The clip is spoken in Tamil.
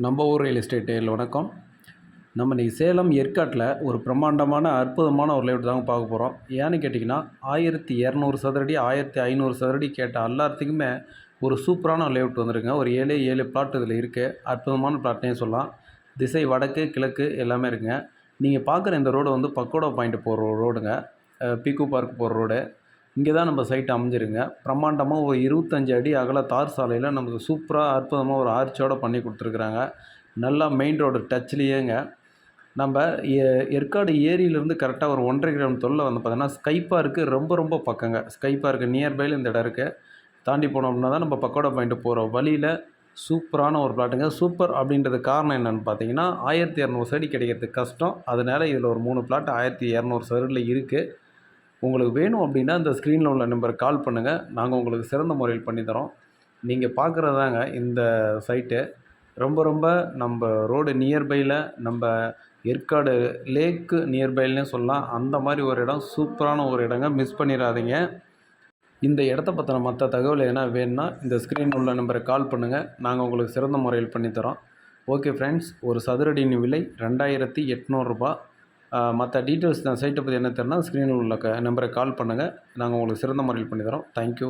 நம்ம ஊர் ரியல் எஸ்டேட் நேயர்கள் வணக்கம். நம்ம இன்றைக்கி சேலம் ஏற்காட்டில் ஒரு பிரம்மாண்டமான அற்புதமான ஒரு லேஅவுட் தாங்க பார்க்க போகிறோம் ஏன்னு கேட்டிங்கன்னா ஆயிரத்தி இரநூறு சதுரடி ஆயிரத்தி ஐநூறு சதுரடி கேட்ட எல்லாத்துக்குமே ஒரு சூப்பரான லேவுட் வந்திருக்குங்க ஒரு ஏழு ஏழு பிளாட் இதில் இருக்குது அற்புதமான பிளாட்னே சொல்லலாம். திசை வடக்கு கிழக்கு எல்லாமே இருக்குங்க. நீங்கள் பார்க்குற இந்த ரோடு வந்து பக்கோடா பாயிண்ட் போகிற ரோடுங்க அஹ் பார்க் போகிற ரோடு இங்கே தான் நம்ம சைட் அமைஞ்சிருங்க. பிரம்மாண்டமாக ஒரு இருபத்தஞ்சு அடி அகல தார் சாலையில் நமக்கு சூப்பராக அற்புதமாக ஒரு ஆர்ச்சோடு பண்ணி கொடுத்துருக்குறாங்க. நல்லா மெயின் ரோடு டச்லேயேங்க நம்ம ஏ- ஏற்காடு ஏரியிலேருந்து கரெக்டாக ஒரு ஒன்றரை கிலோமீட்டர் தொல்லை வந்து பார்த்தீங்கன்னா ஸ்கை பார்க்கு ரொம்ப ரொம்ப பக்கங்க. ஸ்கை பார்க்கு நியர்பையில் இந்த இடம் இருக்குது தாண்டி போனோம்னா தான் நம்ம பக்கோடா பாயிண்ட் போகிற வழியில் சூப்பரான ஒரு பிளாட்டுங்க சூப்பர் அப்படின்றது காரணம் என்னென்னு பார்த்தீங்கன்னா ஆயிரத்தி இரநூறு சடி கிடைக்கிறதுக்கு கஷ்டம். அதனால் இதில் ஒரு மூணு பிளாட் ஆயிரத்தி இரநூறு சடியில் இருக்குது உங்களுக்கு வேணும் அப்படின்னா இந்த ஸ்க்ரீனில் உள்ள நம்பருக்கு கால் பண்ணுங்கள் நாங்கள் உங்களுக்கு சிறந்த முறையில் பண்ணித்தரோம் நீங்கள் பார்க்குறதாங்க இந்த சைட்டு ரொம்ப ரொம்ப நம்ம ரோடு நியர்பையில் நம்ம ஏற்காடு லேக்கு நியர்பைல்னே சொல்லலாம். அந்த மாதிரி ஒரு இடம் சூப்பரான ஒரு இடங்க. மிஸ் பண்ணிடாதீங்க. இந்த இடத்த பற்றின மற்ற தகவல் என்ன வேணும்னா இந்த ஸ்க்ரீன் உள்ள நம்பருக்கு கால் பண்ணுங்கள் நாங்கள் உங்களுக்கு சிறந்த முறையில் பண்ணித்தரோம் ஓகே ஃப்ரெண்ட்ஸ் ஒரு சதுரடியின் விலை ரெண்டாயிரத்தி எட்நூறுரூபா மற்ற டீட்டெயில்ஸ் நான் சைட்டை பற்றி என்ன தெரினா ஸ்க்ரீனில் உள்ள க நம்பரை கால் பண்ணுங்கள் நாங்கள் உங்களுக்கு சிறந்த முறையில் பண்ணித்தரோம் தேங்க்யூ